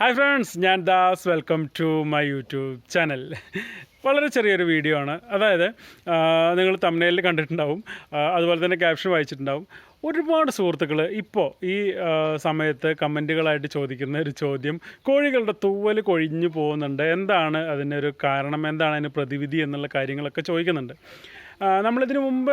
Hi friends ഞാൻ Das. Welcome to my YouTube channel വളരെ ചെറിയൊരു വീഡിയോ ആണ്. അതായത് നിങ്ങൾ തമിഴ്നയിൽ കണ്ടിട്ടുണ്ടാവും. അതുപോലെ തന്നെ ക്യാപ്ഷൻ വായിച്ചിട്ടുണ്ടാവും. ഒരുപാട് സുഹൃത്തുക്കൾ ഇപ്പോൾ ഈ സമയത്ത് കമന്റുകളായിട്ട് ചോദിക്കുന്ന ഒരു ചോദ്യം കോഴികളുടെ തൂവൽ കൊഴിഞ്ഞു പോകുന്നുണ്ട്. എന്താണ് അതിനൊരു കാരണം? എന്താണ് അതിന് പ്രതിവിധി എന്നുള്ള കാര്യങ്ങളൊക്കെ ചോദിക്കുന്നുണ്ട്. നമ്മളിതിനു മുമ്പ്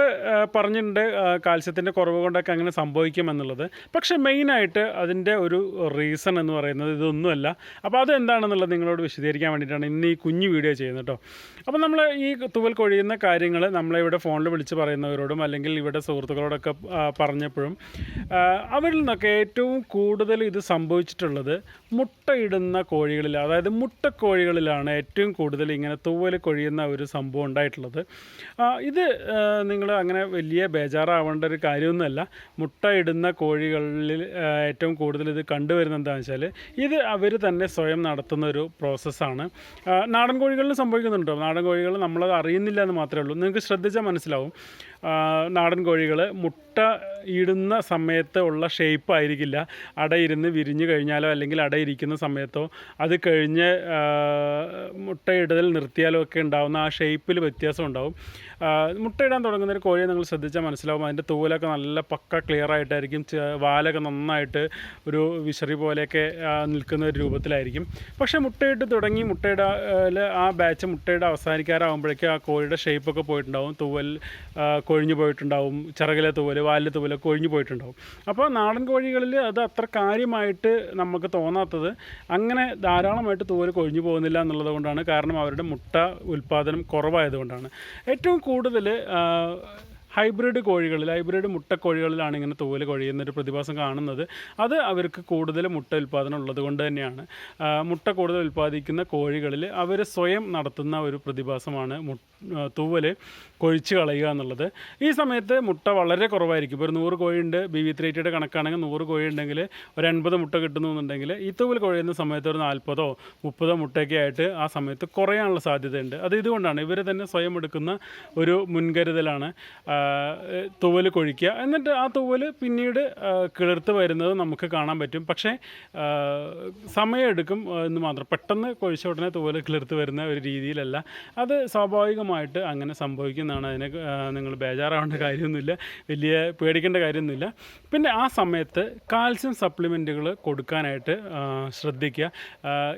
പറഞ്ഞിട്ടുണ്ട് കാൽസ്യത്തിന്റെ കുറവ് കൊണ്ടൊക്കെ അങ്ങനെ സംഭവിക്കുമെന്നുള്ളത് പക്ഷേ മെയിനായിട്ട് അതിന്റെ ഒരു റീസൺ എന്ന് പറയുന്നത് ഇതൊന്നുമല്ല. അപ്പോൾ അത് എന്താണെന്നുള്ളത് നിങ്ങളോട് വിശദീകരിക്കാൻ വേണ്ടിയിട്ടാണ് ഇന്ന് ഈ കുഞ്ഞു വീഡിയോ ചെയ്യുന്നത് കേട്ടോ. അപ്പോൾ നമ്മൾ ഈ തുവൽ കൊഴിയുന്ന കാര്യങ്ങൾ നമ്മളിവിടെ ഫോണിൽ വിളിച്ച് പറയുന്നവരോടും അല്ലെങ്കിൽ ഇവിടെ സുഹൃത്തുക്കളോടൊക്കെ പറഞ്ഞപ്പോഴും അവരിൽ നിന്നൊക്കെ ഏറ്റവും കൂടുതൽ ഇത് സംഭവിച്ചിട്ടുള്ളത് മുട്ടയിടുന്ന കോഴികളിൽ അതായത് മുട്ടക്കോഴികളിലാണ് ഏറ്റവും കൂടുതൽ ഇങ്ങനെ തൂവൽ കൊഴിയുന്ന ഒരു സംഭവം ഉണ്ടായിട്ടുള്ളത്. ആ, ഇത് നിങ്ങൾ അങ്ങനെ വലിയ ബേജാറാവേണ്ട ഒരു കാര്യമൊന്നുമല്ല മുട്ടയിടുന്ന കോഴികളിൽ ഏറ്റവും കൂടുതൽ ഇത് കണ്ടുവരുന്നത് എന്താണെന്ന് വെച്ചാൽ ഇത് അവർ തന്നെ സ്വയം നടത്തുന്ന ഒരു പ്രോസസ്സാണ് നാടൻ കോഴികളിൽ സംഭവിക്കുന്നുണ്ടോ? നാടൻ കോഴികൾ നമ്മളത് അറിയുന്നില്ല എന്ന് മാത്രമേ ഉള്ളൂ. നിങ്ങൾക്ക് ശ്രദ്ധിച്ചാൽ മനസ്സിലാവും. നാടൻ കോഴികൾ മുട്ട ഇടുന്ന സമയത്ത് ഉള്ള ഷേപ്പ് ആയിരിക്കില്ല. അടയിരുന്ന് വിരിഞ്ഞു കഴിഞ്ഞാലോ അല്ലെങ്കിൽ അടയിരിക്കുന്ന സമയത്തോ അത് കഴിഞ്ഞ് മുട്ടയിടുതൽ നിർത്തിയാലോ ഒക്കെ ഉണ്ടാകുന്ന ആ ഷേപ്പിൽ വ്യത്യാസം ഉണ്ടാവും. മുട്ടയിടാൻ തുടങ്ങുന്ന ഒരു കോഴിയെ നിങ്ങൾ ശ്രദ്ധിച്ചാൽ മനസ്സിലാവും. അതിന്റെ തൂവലൊക്കെ നല്ല പക്ക ക്ലിയർ ആയിട്ടായിരിക്കും. വാലൊക്കെ നന്നായിട്ട് ഒരു വിശറി പോലെയൊക്കെ നിൽക്കുന്ന ഒരു രൂപത്തിലായിരിക്കും. പക്ഷേ മുട്ടയിട്ട് തുടങ്ങി മുട്ടയുടെ ആ ബാച്ച് മുട്ടയുടെ അവസാനിക്കാറാകുമ്പോഴേക്കും ആ കോഴിയുടെ ഷേപ്പൊക്കെ പോയിട്ടുണ്ടാവും. തൂവൽ കൊഴിഞ്ഞു പോയിട്ടുണ്ടാവും. ചിറകിലെ തൂവൽ വാലിലെ തൂവലൊക്കെ കൊഴിഞ്ഞു പോയിട്ടുണ്ടാവും. അപ്പോൾ നാടൻ കോഴികളിൽ അത് അത്ര കാര്യമായിട്ട് നമുക്ക് തോന്നാത്തത് അങ്ങനെ ധാരാളമായിട്ട് തൂവൽ കൊഴിഞ്ഞു പോകുന്നില്ല എന്നുള്ളത് കൊണ്ടാണ്. കാരണം അവരുടെ മുട്ട ഉൽപ്പാദനം കുറവായതുകൊണ്ടാണ്. ഏറ്റവും കൂടുതൽ കൂടുതൽ ഹൈബ്രിഡ് കോഴികളിൽ ഹൈബ്രിഡ് മുട്ടക്കോഴികളിലാണ് ഇങ്ങനെ തോൽ കൊഴിയുന്ന ഒരു പ്രതിഭാസം കാണുന്നത്. അത് അവർക്ക് കൂടുതൽ മുട്ട ഉൽപ്പാദനം ഉള്ളത് കൊണ്ട് തന്നെയാണ്. മുട്ട കൂടുതൽ ഉൽപ്പാദിക്കുന്ന കോഴികളിൽ അവർ സ്വയം നടത്തുന്ന ഒരു പ്രതിഭാസമാണ് തൂവൽ കൊഴിച്ച് കളയുക എന്നുള്ളത്. ഈ സമയത്ത് മുട്ട വളരെ കുറവായിരിക്കും. ഇപ്പോൾ ഒരു നൂറ് കോഴിയുണ്ട് ബി വി ത്രീ ടിയുടെ കണക്കാണെങ്കിൽ നൂറ് കോഴി ഉണ്ടെങ്കിൽ ഒരു എൺപത് മുട്ട കിട്ടുന്നു എന്നുണ്ടെങ്കിൽ ഈ തൂവൽ കൊഴിയുന്ന സമയത്ത് ഒരു നാൽപ്പതോ മുപ്പതോ മുട്ടയൊക്കെ ആയിട്ട് ആ സമയത്ത് കുറയാനുള്ള സാധ്യതയുണ്ട്. അത് ഇതുകൊണ്ടാണ് ഇവർ തന്നെ സ്വയം എടുക്കുന്ന ഒരു മുൻകരുതലാണ്. തൂവൽ കൊഴിക്കുക. എന്നിട്ട് ആ തൂവൽ പിന്നീട് കിളിർത്ത് വരുന്നത് നമുക്ക് കാണാൻ പറ്റും. പക്ഷേ സമയമെടുക്കും എന്ന് മാത്രം. പെട്ടെന്ന് കൊഴിച്ച ഉടനെ തൂവൽ കിളിർത്ത് വരുന്ന ഒരു രീതിയിലല്ല. അത് സ്വാഭാവികമായിട്ട് അങ്ങനെ സംഭവിക്കുന്നതാണ്. അതിനെ നിങ്ങൾ ബേജാറാവേണ്ട കാര്യമൊന്നുമില്ല. വലിയ പേടിക്കേണ്ട കാര്യമൊന്നുമില്ല. പിന്നെ ആ സമയത്ത് കാൽസ്യം സപ്ലിമെന്റുകൾ കൊടുക്കാനായിട്ട് ശ്രദ്ധിക്കുക.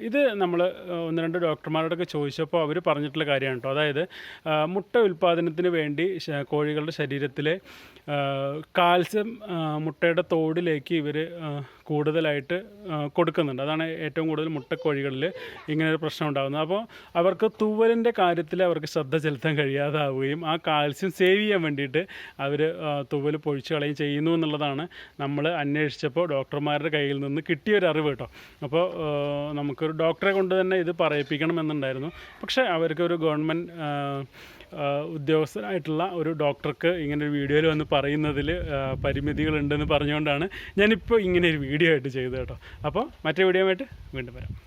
ഇത് നമ്മൾ ഒന്ന് രണ്ട് ഡോക്ടർമാരോടൊക്കെ ചോദിച്ചപ്പോൾ അവർ പറഞ്ഞിട്ടുള്ള കാര്യമാണ് കേട്ടോ. അതായത് മുട്ട ഉൽപ്പാദനത്തിന് വേണ്ടി കോഴികളുടെ ശരീരത്തിലെ കാൽസ്യം മുട്ടയുടെ തോടിലേക്ക് ഇവർ കൂടുതലായിട്ട് കൊടുക്കുന്നുണ്ട്. അതാണ് ഏറ്റവും കൂടുതൽ മുട്ടക്കോഴികളിൽ ഇങ്ങനെ ഒരു പ്രശ്നം ഉണ്ടാകുന്നത്. അപ്പോൾ അവർക്ക് തൂവലിന്റെ കാര്യത്തിൽ അവർക്ക് ശ്രദ്ധ ചെലുത്താൻ കഴിയാതാവുകയും ആ കാൽസ്യം സേവ് ചെയ്യാൻ വേണ്ടിയിട്ട് അവർ തൂവൽ പൊഴിച്ച് കളയും ചെയ്യുന്നു എന്നുള്ളതാണ് നമ്മൾ അന്വേഷിച്ചപ്പോൾ ഡോക്ടർമാരുടെ കയ്യിൽ നിന്ന് കിട്ടിയൊരു അറിവ് കേട്ടോ. അപ്പോൾ നമുക്കൊരു ഡോക്ടറെ കൊണ്ട് തന്നെ ഇത് പറയിപ്പിക്കണമെന്നുണ്ടായിരുന്നു. പക്ഷേ അവർക്കൊരു ഗവൺമെന്റ് ഉദ്യോഗസ്ഥനായിട്ടുള്ള ഒരു ഡോക്ടർക്ക് ഇങ്ങനെ ഒരു വീഡിയോയിൽ വന്ന് പറയുന്നതിൽ പരിമിതികളുണ്ടെന്ന് പറഞ്ഞുകൊണ്ടാണ് ഞാനിപ്പോൾ ഇങ്ങനെ ഒരു വീഡിയോ ആയിട്ട് ചെയ്തു കേട്ടോ. അപ്പോൾ മറ്റേ വീഡിയോ ആയിട്ട് വീണ്ടും വരാം.